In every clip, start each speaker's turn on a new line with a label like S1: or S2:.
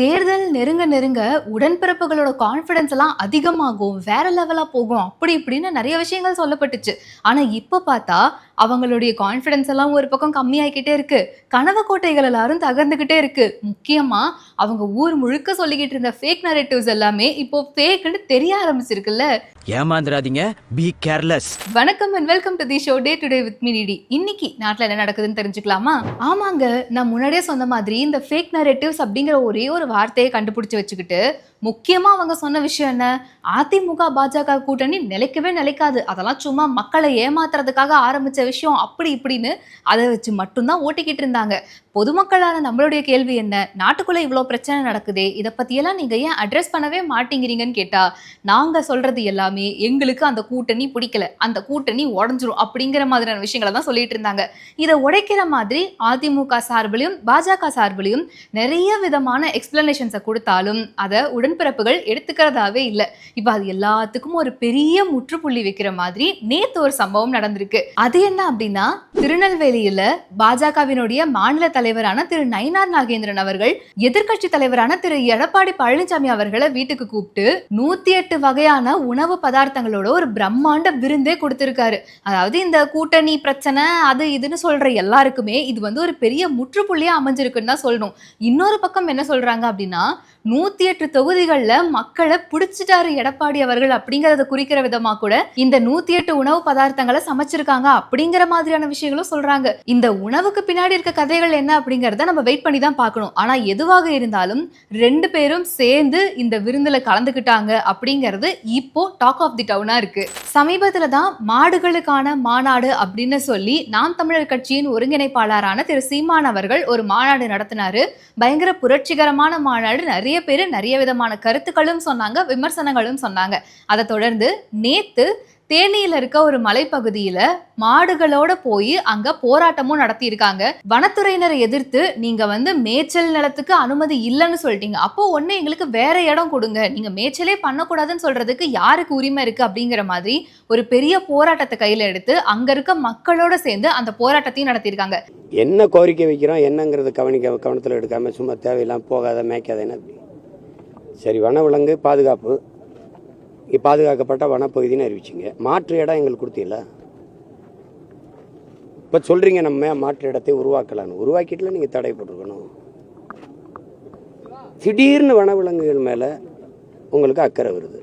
S1: தேர்தல் நெருங்க நெருங்க உடன்பிறப்புகளோட கான்ஃபிடன்ஸ் எல்லாம் அதிகமாகும். வேற லெவலா போகும். அப்படி இப்படின்னு நிறைய விஷயங்கள் சொல்லப்பட்டுச்சு. ஆனா இப்ப பார்த்தா அவங்களுடைய கான்ஃபிடன்ஸ் எல்லாம் ஒரு பக்கம் கம்மியாகிக்கிட்டே இருக்கு. கனவு கோட்டைகள் எல்லாரும் தகர்ந்துகிட்டே இருக்கு. முக்கியமா அவங்க ஊர் முழுக்க சொல்லிக்கிட்டு இருந்த ஃபேக் நரேட்டிவ்ஸ் எல்லாமே இப்போ ஃபேக்னு தெரிய ஆரம்பிச்சிருக்குல்ல.
S2: ஏமாந்துடாதீங்க பி கேர்லெஸ்
S1: வணக்கம் and welcome to the show day today with மினிடி இன்னைக்கு நாட்டில் என்ன நடக்குதுன்னு தெரிஞ்சுக்கலாமா? ஆமாங்க நான் முன்னாடியே சொன்ன மாதிரி இந்த ஃபேக் நரேட்டிவ்ஸ் அப்படிங்கிற ஒரே ஒரு வார்த்தையை கண்டுபிடிச்சு வச்சுக்கிட்டு முக்கியமா அவங்க சொன்ன விஷயம் என்ன? அதிமுக பாஜக கூட்டணி நிலைக்கவே நிலைக்காது. அதெல்லாம் சும்மா மக்களை ஏமாத்துறதுக்காக ஆரம்பிச்ச விஷயம் அப்படி இப்படின்னு அதை வச்சு மட்டும்தான் ஓட்டிக்கிட்டு இருந்தாங்க. பொதுமக்களான நம்மளுடைய கேள்வி என்ன? நாட்டுக்குள்ள இவ்வளோ பிரச்சனை நடக்குதே இதை பற்றியெல்லாம் நீங்கள் ஏன் அட்ரஸ் பண்ணவே மாட்டேங்கிறீங்கன்னு கேட்டால் நாங்கள் சொல்கிறது எல்லாமே எங்களுக்கு அந்த கூட்டணி பிடிக்கல. அந்த கூட்டணி உடஞ்சிரும் அப்படிங்கிற மாதிரியான விஷயங்களை தான் சொல்லிட்டு இருந்தாங்க. இதை உடைக்கிற மாதிரி அதிமுக சார்பிலையும் பாஜக சார்பிலையும் நிறைய விதமான எக்ஸ்பிளனேஷன்ஸை கொடுத்தாலும் அதை உடன்பிறப்புகள் எடுத்துக்கிறதாவே இல்லை. இப்போ அது எல்லாத்துக்கும் ஒரு பெரிய முற்றுப்புள்ளி வைக்கிற மாதிரி நேற்று ஒரு சம்பவம் நடந்திருக்கு. அது என்ன அப்படின்னா திருநெல்வேலியில் பாஜகவினுடைய மாநில தலைவரான திரு நயினார் நாகேந்திரன் அவர்கள் எதிர்க்கட்சி தலைவரான திரு எடப்பாடி பழனிசாமி அவர்களை வீட்டுக்கு கூப்பிட்டு நூத்தி எட்டு வகையான உணவு பதார்த்தங்களோட ஒரு பிரம்மாண்ட விருந்தே கொடுத்திருக்காரு. அதாவது இந்த கூட்டணி பிரச்சனை அது இதுன்னு சொல்ற எல்லாருக்குமே இது வந்து ஒரு பெரிய முற்றுப்புள்ளியா அமைஞ்சிருக்குன்னு தான் சொல்லணும். இன்னொரு பக்கம் என்ன சொல்றாங்க அப்படின்னா நூத்தி எட்டு தொகுதிகளில் மக்களை பிடிச்சிட்டாரு எடப்பாடி அவர்கள் அப்படிங்கறத குறிக்கிற விதமா கூட இந்த நூத்தி எட்டு உணவு பதார்த்தங்களை சமைச்சிருக்காங்க அப்படிங்கிற மாதிரியான விஷயங்களும் சொல்றாங்க. இந்த உணவுக்கு பின்னாடி இருக்க கதைகள் என்ன அப்படிங்கிறத நம்ம வெயிட் பண்ணி தான் பார்க்கணும். ஆனால் எதுவாக இருந்தாலும் ரெண்டு பேரும் சேர்ந்து இந்த விருந்தில் கலந்துக்கிட்டாங்க அப்படிங்கிறது இப்போ டாக் ஆஃப் தி டவுனாக இருக்குது சமீபத்தில் தான் மாடுகளுக்கான மாநாடு அப்படின்னு சொல்லி நாம் தமிழர் கட்சியின் ஒருங்கிணைப்பாளரான திரு சீமான் அவர்கள் ஒரு மாநாடு நடத்தினாரு. பயங்கர புரட்சிகரமான மாநாடு. நிறைய பேர் நிறைய விதமான கருத்துக்களும் சொன்னாங்க விமர்சனங்களும் சொன்னாங்க. அதை தொடர்ந்து நேத்து தேனியில இருக்க ஒரு மலைப்பகுதியில மாடுகளோட போய் அங்க போராட்டமும் நடத்தியிருக்காங்க. வனத்துறையினரை எதிர்த்து நீங்க வந்து மேய்ச்சல் நிலத்துக்கு அனுமதி இல்லைன்னு சொல்லிட்டீங்க. அப்போ ஒன்னு எங்களுக்கு வேற இடம் கொடுங்க. நீங்க மேய்ச்சலே பண்ணக்கூடாதுன்னு சொல்றதுக்கு யாருக்கு உரிமை இருக்கு அப்படிங்கிற மாதிரி ஒரு பெரிய போராட்டத்தை கையில எடுத்து அங்க இருக்க மக்களோட சேர்ந்து அந்த போராட்டத்தையும் நடத்தியிருக்காங்க.
S3: என்ன கோரிக்கை வைக்கிறோம்? என்னங்கிறது கவனிக்க கவனத்தில் எடுக்காம சும்மா தேவையில்லாம போகாத மேய்க்காத என்ன? அப்படி சரி வனவிலங்கு பாதுகாப்பு. பாதுகாக்கப்பட்ட வனப்பகுதின்னு அறிவிச்சிங்க. மாற்று இடம் எங்களுக்கு கொடுத்தீங்களா இப்போ சொல்கிறீங்க நம்ம மாற்று இடத்தை உருவாக்கலான்னு உருவாக்கிட்டுல நீங்கள் தடை போட்டிருக்கணும். திடீர்னு வனவிலங்குகள் மேலே உங்களுக்கு அக்கறை வருது.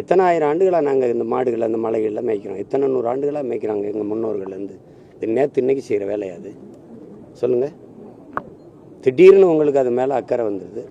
S3: எத்தனை ஆயிரம் ஆண்டுகளாக நாங்கள் இந்த மாடுகளை அந்த மலைகளில் மேய்க்கிறோம். எத்தனை நூறு ஆண்டுகளாக மேய்க்கிறாங்க எங்கள் முன்னோர்கள்லேருந்து. இது நேற்று இன்னைக்கு செய்கிற வேலையாது சொல்லுங்கள் திடீர்னு உங்களுக்கு அது மேலே அக்கறை வந்தது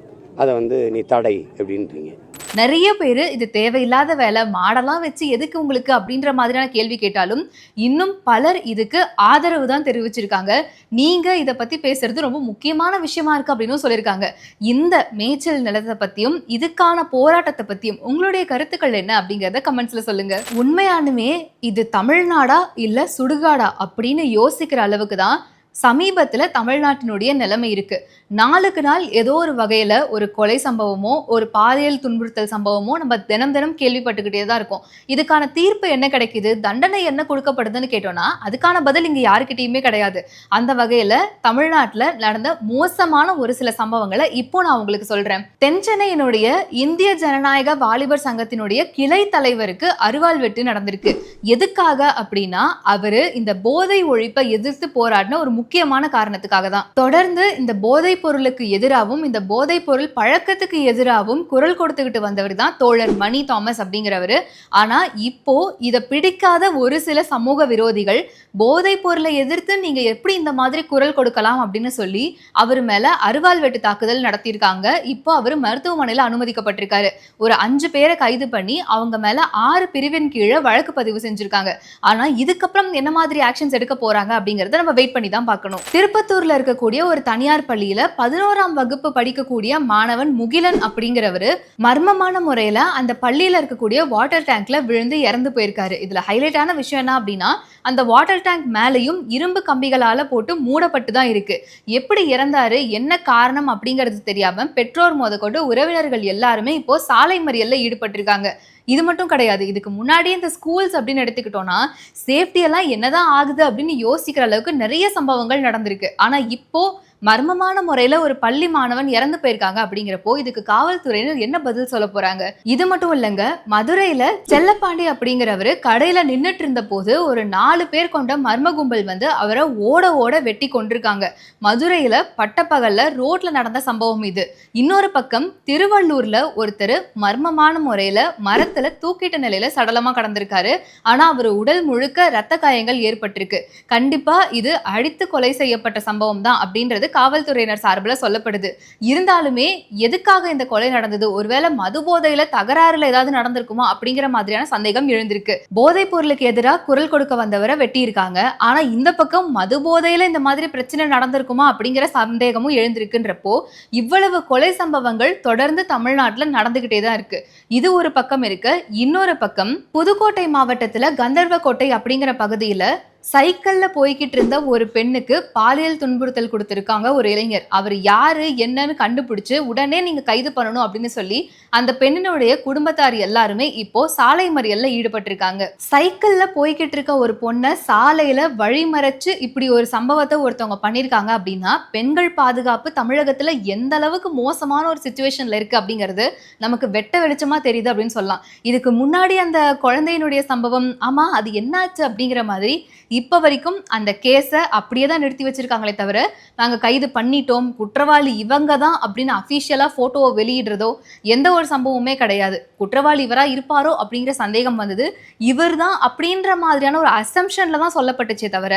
S3: அதை வந்து நீ தடை அப்படின்றீங்க.
S1: நிறைய பேர் இது தேவையில்லாத வேலை மாடெல்லாம் வச்சு எதுக்கு உங்களுக்கு அப்படின்ற மாதிரியான கேள்வி கேட்டாலும் இன்னும் பலர் இதுக்கு ஆதரவு தான் தெரிவிச்சிருக்காங்க. நீங்க இதை பத்தி பேசுறது ரொம்ப முக்கியமான விஷயமா இருக்கு அப்படின்னு சொல்லியிருக்காங்க. இந்த மேய்ச்சல் நிலத்தை பத்தியும் இதுக்கான போராட்டத்தை பத்தியும் உங்களுடைய கருத்துக்கள் என்ன அப்படிங்கிறத கமெண்ட்ஸ்ல சொல்லுங்க. உண்மையானுமே இது தமிழ்நாடா இல்ல சுடுகாடா அப்படின்னு யோசிக்கிற அளவுக்கு தான் சமீபத்தில் தமிழ்நாட்டினுடைய நிலைமை இருக்குது நாளுக்கு நாள் ஏதோ ஒரு வகையில் ஒரு கொலை சம்பவமோ ஒரு பாலியல் துன்புறுத்தல் சம்பவமோ நம்ம தினம் தினம் கேள்விப்பட்டுக்கிட்டே தான் இருக்கும். இதுக்கான தீர்ப்பு என்ன கிடைக்குது? தண்டனை என்ன கொடுக்கப்படுதுன்னு கேட்டோம்னா அதுக்கான பதில் இங்கே யாருக்கிட்டேயுமே கிடையாது. அந்த வகையில் தமிழ்நாட்டில் நடந்த மோசமான ஒரு சில சம்பவங்களை இப்போ நான் உங்களுக்கு சொல்கிறேன் தென் சென்னையினுடைய இந்திய ஜனநாயக வாலிபர் சங்கத்தினுடைய கிளை தலைவருக்கு அருவாள் வெட்டு நடந்திருக்கு. எதுக்காக அப்படின்னா அவர் இந்த போதை ஒழிப்பை எதிர்த்து போராடின ஒரு முக்கியமான காரணத்துக்காக தான். தொடர்ந்து இந்த போதை போதைப் பொருளுக்கு எதிராகவும் இந்த போதைப் பொருள் பழக்கத்துக்கு எதிராகவும் குரல் கொடுத்துக்கிட்டு வந்தவர் தான் தோழர் மணி தாமஸ் அப்படிங்கிறவர். ஆனால் இப்போ இதை பிடிக்காத ஒரு சில சமூக விரோதிகள் போதைப் பொருளை எதிர்த்து நீங்கள் எப்படி இந்த மாதிரி குரல் கொடுக்கலாம் அப்படின்னு சொல்லி அவர் மேலே அருவாள் வெட்டு தாக்குதல் நடத்தியிருக்காங்க. இப்போ அவர் மருத்துவமனையில் அனுமதிக்கப்பட்டிருக்காரு. ஒரு அஞ்சு பேரை கைது பண்ணி அவங்க மேலே ஆறு பிரிவின் கீழே வழக்கு பதிவு செஞ்சுருக்காங்க. ஆனால் இதுக்கப்புறம் என்ன மாதிரி ஆக்ஷன்ஸ் எடுக்க போகிறாங்க அப்படிங்கிறத நம்ம வெயிட் பண்ணி தான் பார்க்கணும். திருப்பத்தூரில் இருக்கக்கூடிய ஒரு தனியார் பள்ளியில் பதினோராம் வகுப்பு படிக்கக்கூடிய மாணவன் முகிலன் அப்படிங்கிறவரு மர்மமான முறையில அந்த பள்ளியில இருக்கக்கூடிய வாட்டர் டேங்க்ல விழுந்து இறந்து போயிருக்காரு. இதுல ஹைலைட்டான விஷயம் என்ன அப்படின்னா அந்த வாட்டர் டேங்க் மேலேயும் இரும்பு கம்பிகளால போட்டு மூடப்பட்டு தான் இருக்கு. எப்படி இறந்தாரு என்ன காரணம் அப்படிங்கிறது தெரியாம பெற்றோர் முதற்கொண்டு உறவினர்கள் எல்லாருமே இப்போ சாலை மறியல்ல ஈடுபட்டிருக்காங்க. இது மட்டும் கிடையாது இதுக்கு முன்னாடியே இந்த ஸ்கூல்ஸ் அப்படின்னு எடுத்துக்கிட்டோம்னா சேஃப்டி எல்லாம் என்னதான் ஆகுது அப்படின்னு யோசிக்கிற அளவுக்கு நிறைய சம்பவங்கள் நடந்திருக்கு. ஆனா இப்போ மர்மமான முறையில ஒரு பள்ளி மாணவன் இறந்து போயிருக்காங்க அப்படிங்கிறப்போ இதுக்கு காவல்துறையினர் என்ன பதில் சொல்ல போறாங்க? இது மட்டும் இல்லைங்க மதுரையில செல்லப்பாண்டி அப்படிங்கிறவரு கடையில நின்னுட்டு இருந்த போது ஒரு நாலு பேர் கொண்ட மர்ம கும்பல் வந்து அவரை ஓட ஓட வெட்டி கொண்டிருக்காங்க மதுரையில பட்டப்பகல்ல ரோட்ல நடந்த சம்பவம் இது. இன்னொரு பக்கம் திருவள்ளூர்ல ஒருத்தர் மர்மமான முறையில மரத்துல தூக்கிட்ட நிலையில சடலமா கடந்திருக்காரு. ஆனா அவர் உடல் முழுக்க ரத்த காயங்கள் ஏற்பட்டிருக்கு. கண்டிப்பா இது அழித்து கொலை செய்யப்பட்ட சம்பவம் தான் அப்படின்றது காவல்துறையினர் சார்பில் சொல்லப்படுது. இருந்தாலுமே எதுக்காக இந்த கொலை நடந்தது? ஒருவேளை மது போதையில தகராறுல ஏதாவது நடந்திருக்குமா? அப்படிங்கிற மாதிரியான சந்தேகம் எழுந்திருக்கு. போதைப் பொருளுக்கு எதிராக குரல் கொடுக்க வந்தவரை வெட்டியிருக்காங்க. ஆனா இந்த பக்கம் மது போதையில இந்த மாதிரி பிரச்சனை நடந்திருக்குமா? அப்படிங்கிற சந்தேகமும் எழுந்திருக்குன்றப்போ இவ்வளவு கொலை சம்பவங்கள் தொடர்ந்து தமிழ்நாட்டில் நடந்துகிட்டே தான் இருக்கு. இது ஒரு பக்கம் இருக்கு. இன்னொரு பக்கம் புதுக்கோட்டை மாவட்டத்துல கந்தர்வக்கோட்டை அப்படிங்கிற பகுதியில சைக்கிளில் போய்கிட்டு இருந்த ஒரு பெண்ணுக்கு பாலியல் துன்புறுத்தல் கொடுத்துருக்காங்க ஒரு இளைஞர். அவர் யாரு என்னன்னு கண்டுபிடிச்சு உடனே நீங்க கைது பண்ணணும் அப்படின்னு சொல்லி அந்த பெண்ணினுடைய குடும்பத்தார் எல்லாருமே இப்போ சாலை மறியல்ல ஈடுபட்டிருக்காங்க. சைக்கிளில் போய்கிட்டு இருக்க ஒரு பொண்ணை சாலையில வழிமறைச்சு இப்படி ஒரு சம்பவத்தை ஒருத்தவங்க பண்ணியிருக்காங்க அப்படின்னா பெண்கள் பாதுகாப்பு தமிழகத்துல எந்த அளவுக்கு மோசமான ஒரு சுச்சுவேஷன்ல இருக்கு அப்படிங்கிறது நமக்கு வெட்ட வெளிச்சமா தெரியுது அப்படின்னு சொல்லலாம். இதுக்கு முன்னாடி அந்த குழந்தையினுடைய சம்பவம் ஆமா அது என்னாச்சு? அப்படிங்கிற மாதிரி இப்போ வரைக்கும் அந்த கேஸை அப்படியே தான் நிறுத்தி வச்சிருக்காங்களே தவிர நாங்கள் கைது பண்ணிட்டோம் குற்றவாளி இவங்க தான் அப்படின்னு அஃபீஷியலாக ஃபோட்டோவை வெளியிடுறதோ எந்த ஒரு சம்பவமுமே கிடையாது. குற்றவாளி இவராக இருப்பாரோ அப்படிங்கிற சந்தேகம் வந்தது. இவர் தான் அப்படின்ற மாதிரியான ஒரு அசம்ஷனில் தான் சொல்லப்பட்டுச்சே தவிர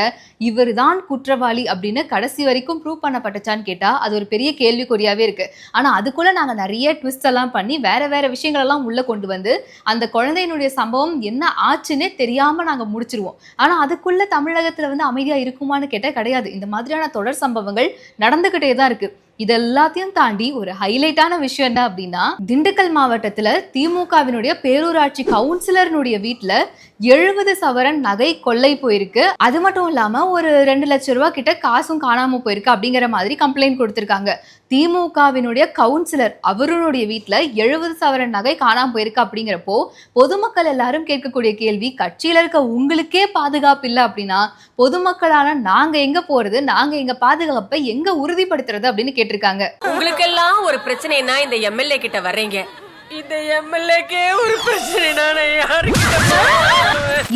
S1: இவர் தான் குற்றவாளி அப்படின்னு கடைசி வரைக்கும் ப்ரூவ் பண்ணப்பட்டுச்சான்னு கேட்டால் அது ஒரு பெரிய கேள்விக்குறியாகவே இருக்குது ஆனால் அதுக்குள்ளே நாங்கள் நிறைய ட்விஸ்ட் எல்லாம் பண்ணி வேறு வேறு விஷயங்களெல்லாம் உள்ளே கொண்டு வந்து அந்த குழந்தையினுடைய சம்பவம் என்ன ஆச்சுன்னே தெரியாமல் நாங்கள் முடிச்சிருவோம். ஆனால் அதுக்குள்ளே தமிழகத்துல வந்து அமைதியா இருக்குமான்னு கேட்டால் கிடையாது. இந்த மாதிரியான தொடர் சம்பவங்கள் நடந்துகிட்டே தான் இருக்கு. இது எல்லாத்தையும் தாண்டி ஒரு ஹைலைட்டான விஷயம் என்ன அப்படின்னா திண்டுக்கல் மாவட்டத்துல திமுகவினுடைய பேரூராட்சி கவுன்சிலர்னுடைய வீட்டுல எழுபது சவரன் நகை கொள்ளை போயிருக்கு. அது மட்டும் இல்லாம ஒரு ரெண்டு லட்ச ரூபா கிட்ட காசும் காணாம போயிருக்கு அப்படிங்கிற மாதிரி கம்ப்ளைண்ட் கொடுத்திருக்காங்க. திமுகவினுடைய கவுன்சிலர் அவருடைய வீட்டுல எழுபது சவரன் நகை காணாம போயிருக்கு அப்படிங்கிறப்போ பொதுமக்கள் எல்லாரும் கேட்கக்கூடிய கேள்வி கட்சியில இருக்க உங்களுக்கே பாதுகாப்பு இல்லை அப்படின்னா பொதுமக்களான நாங்க எங்க போறது நாங்க எங்க பாதுகாப்பை எங்க உறுதிப்படுத்துறது அப்படின்னு கேட்டிருக்காங்க.
S4: உங்களுக்கெல்லாம் ஒரு பிரச்சனைனா இந்த எம்எல்ஏ கிட்ட வர்றீங்க. இந்த எம்எல்ஏக்கே ஒரு பிரச்சனை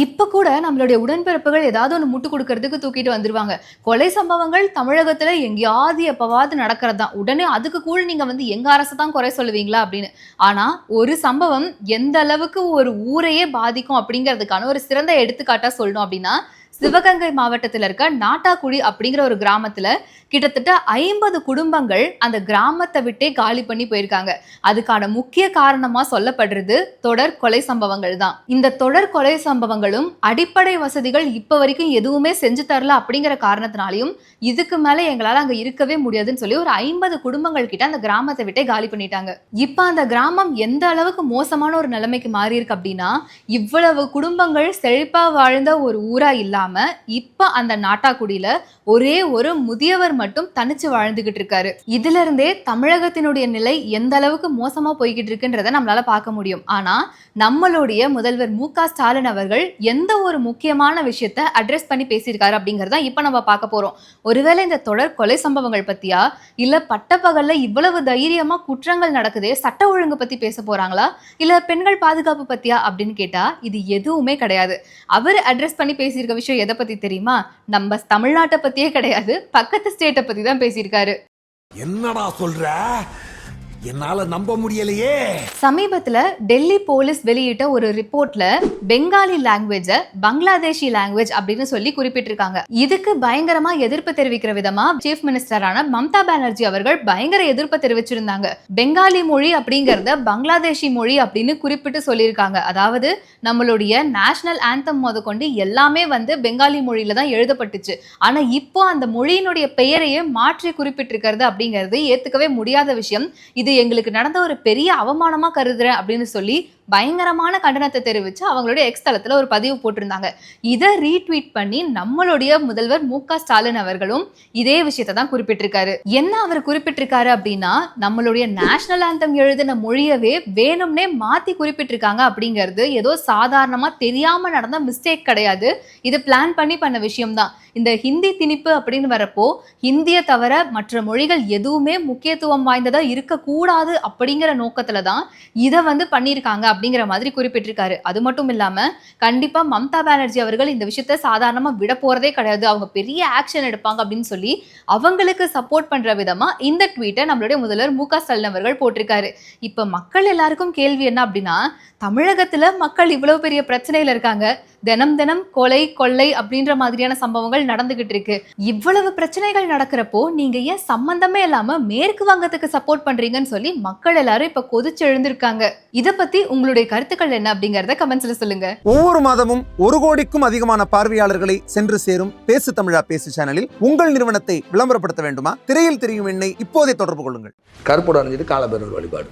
S1: இப்ப கூட நம்மளுடைய உடன்பிறப்புகள் ஏதாவது ஒன்று முட்டு கொடுக்கறதுக்கு தூக்கிட்டு வந்துருவாங்க. கொலை சம்பவங்கள் தமிழகத்துல எங்கேயாவது எப்பவாவது நடக்கிறது தான் உடனே அதுக்கு கூட நீங்க வந்து எங்க அரசை தான் குறை சொல்லுவீங்களா அப்படின்னு. ஆனா ஒரு சம்பவம் எந்த அளவுக்கு ஒரு ஊரையே பாதிக்கும் அப்படிங்கிறதுக்கான ஒரு சிறந்த எடுத்துக்காட்டா சொல்லணும் அப்படின்னா சிவகங்கை மாவட்டத்தில் இருக்க நாட்டாக்குழி அப்படிங்கிற ஒரு கிராமத்தில் கிட்டத்தட்ட ஐம்பது குடும்பங்கள் அந்த கிராமத்தை விட்டே காலி பண்ணி போயிருக்காங்க. அதுக்கான முக்கிய காரணமாக சொல்லப்படுறது தொடர் கொலை சம்பவங்கள் தான். இந்த தொடர் கொலை சம்பவங்களும் அடிப்படை வசதிகள் இப்போ வரைக்கும் எதுவுமே செஞ்சு தரல அப்படிங்கிற காரணத்தினாலையும் இதுக்கு மேலே எங்களால் அங்கே இருக்கவே முடியாதுன்னு சொல்லி ஒரு ஐம்பது குடும்பங்கள் கிட்ட அந்த கிராமத்தை விட்டே காலி பண்ணிட்டாங்க. இப்போ அந்த கிராமம் எந்த அளவுக்கு மோசமான ஒரு நிலைமைக்கு மாறி இருக்கு அப்படின்னா இவ்வளவு குடும்பங்கள் செழிப்பாக வாழ்ந்த ஒரு ஊரா இல்லாம இப்ப அந்த நாட்டாக்குடியில ஒரே ஒரு முதியவர் மட்டும் தனிச்சு வாழ்ந்துகிட்டு இருக்காரு. இதுல இருந்தே தமிழகத்தினுடைய நிலை எந்த அளவுக்கு மோசமா போய்கிட்டு இருக்குன்றத நம்மளால பார்க்க முடியும். ஆனா நம்மளுடைய முதல்வர் மு க ஸ்டாலின் அவர்கள் எந்த ஒரு முக்கியமான விஷயத்த அட்ரஸ் பண்ணி பேசியிருக்காரு அப்படிங்கிறத இப்ப நம்ம பார்க்க போறோம். ஒருவேளை இந்த தொடர் கொலை சம்பவங்கள் பத்தியா? இல்ல பட்டப்பகல்ல இவ்வளவு தைரியமா குற்றங்கள் நடக்குதே சட்ட ஒழுங்கு பத்தி பேச போறாங்களா? இல்ல பெண்கள் பாதுகாப்பு பத்தியா அப்படின்னு கேட்டா இது எதுவுமே கிடையாது. அவர் அட்ரஸ் பண்ணி பேசியிருக்க விஷயம் எதை பத்தி தெரியுமா? நம்ம தமிழ்நாட்டை பத்தியே கிடையாது. பக்கத்து ஸ்டேட்டை பத்தி தான் பேசியிருக்காரு.
S5: என்னடா சொல்ற? என்னால நம்ப முடியலையே.
S1: சமீபத்துல டெல்லி போலீஸ் வெளியிட்ட ஒரு ரிப்போர்ட்ல பெங்காலி லாங்குவேஜ பங்களாதேஷி லாங்குவேஜ் அப்படின்னு சொல்லி குறிப்பிட்டிருக்காங்க. இதுக்கு பயங்கரமா எதிர்ப்பு தெரிவிக்கிற விதமா சீஃப் மினிஸ்டரான மம்தா பானர்ஜி அவர்கள் பயங்கர எதிர்ப்பு தெரிவிச்சிருந்தாங்க. பெங்காலி மொழி அப்படிங்கறத பங்களாதேஷி மொழி அப்படின்னு குறிப்பிட்டு சொல்லியிருக்காங்க. அதாவது நம்மளுடைய நேஷனல் ஆந்தம் முதற்கொண்டு எல்லாமே வந்து பெங்காலி மொழியில தான் எழுதப்பட்டுச்சு. ஆனா இப்போ அந்த மொழியினுடைய பெயரையே மாற்றி குறிப்பிட்டிருக்கிறது அப்படிங்கிறது ஏத்துக்கவே முடியாத விஷயம். இது எங்களுக்கு நடந்த ஒரு பெரிய அவமானமா கருதுறேன் அப்படின்னு சொல்லி பயங்கரமான கண்டனத்தை தெரிவித்து அவங்களுடைய எக்ஸ் தளத்துல ஒரு பதிவு போட்டிருந்தாங்க. இதை ரீட்வீட் பண்ணி நம்மளுடைய முதல்வர் மு க ஸ்டாலின் அவர்களும் இதே விஷயத்தை தான் குறிப்பிட்டிருக்காரு. என்ன அவர் குறிப்பிட்டிருக்காரு அப்படின்னா நம்மளுடைய நேஷனல் ஆந்தம் எழுதின மொழியவே வேணும்னே மாற்றி குறிப்பிட்டிருக்காங்க அப்படிங்கிறது ஏதோ சாதாரணமாக தெரியாமல் நடந்த மிஸ்டேக் கிடையாது. இது பிளான் பண்ணி பண்ண விஷயம்தான். இந்த ஹிந்தி திணிப்பு அப்படின்னு வரப்போ ஹிந்தியை தவிர மற்ற மொழிகள் எதுவுமே முக்கியத்துவம் வாய்ந்ததாக இருக்கக்கூடாது அப்படிங்கிற நோக்கத்தில் தான் இதை வந்து பண்ணியிருக்காங்க அப்படிங்கிற மாதிரி குறிப்பிட்டிருக்காரு. அது மட்டும் இல்லாம கண்டிப்பா மம்தா பானர்ஜி அவர்கள் இந்த விஷயத்த சாதாரணமா விட போறதே கிடையாது. அவங்க பெரிய ஆக்ஷன் எடுப்பாங்க அப்படின்னு சொல்லி அவங்களுக்கு சப்போர்ட் பண்ற விதமா இந்த ட்வீட்டை நம்மளுடைய முதல்வர் மு க ஸ்டாலின் அவர்கள் போட்டிருக்காரு. இப்ப மக்கள் எல்லாருக்கும் கேள்வி என்ன அப்படின்னா தமிழகத்துல மக்கள் இவ்வளவு பெரிய பிரச்சனையில இருக்காங்க. தினம் தினம் கொலை கொள்ளை அப்படின்ற மாதிரியான சம்பவங்கள் நடந்துகிட்டு இருக்கு. இவ்வளவு பிரச்சனைகள் நடக்கிறப்போ நீங்க ஏன் சம்பந்தமே இல்லாம மேற்கு வங்கத்துக்கு சப்போர்ட் பண்றீங்கன்னு சொல்லி மக்கள் எல்லாரும் இப்ப கொதிச்சு எழுந்திருக்காங்க. இத பத்தி உங்களுடைய கருத்துக்கள் என்ன அப்படிங்கறத கமெண்ட்ஸ்ல சொல்லுங்க.
S6: ஒவ்வொரு மாதமும் ஒரு கோடிக்கும் அதிகமான பார்வையாளர்களை சென்று சேரும் பேசு தமிழா பேசு சேனலில் உங்கள் நிறுவனத்தை விளம்பரப்படுத்த வேண்டுமா? திரையில் தெரியும் எண்ணை இப்போதே தொடர்பு கொள்ளுங்கள்.
S7: கருப்போடு அணிஞ்சிட்டு காலபைரவர் வழிபாடு.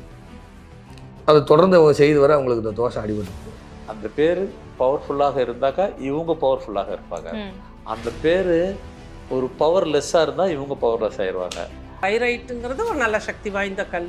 S7: அதை தொடர்ந்து அவங்க செய்து வர அவங்களுக்கு இந்த தோஷம் அடிபட்டு
S8: அந்த பேர் பவர்ஃபுல்லாக இருந்தாக்கா இவங்க பவர்ஃபுல்லாக இருப்பாங்க. அந்த பேர் ஒரு பவர்லெஸ்ஸாக இருந்தால் இவங்க பவர்லெஸ் ஆயிடுவாங்க
S9: பைரைட்டுங்கிறது ஒரு நல்ல சக்தி வாய்ந்த கல்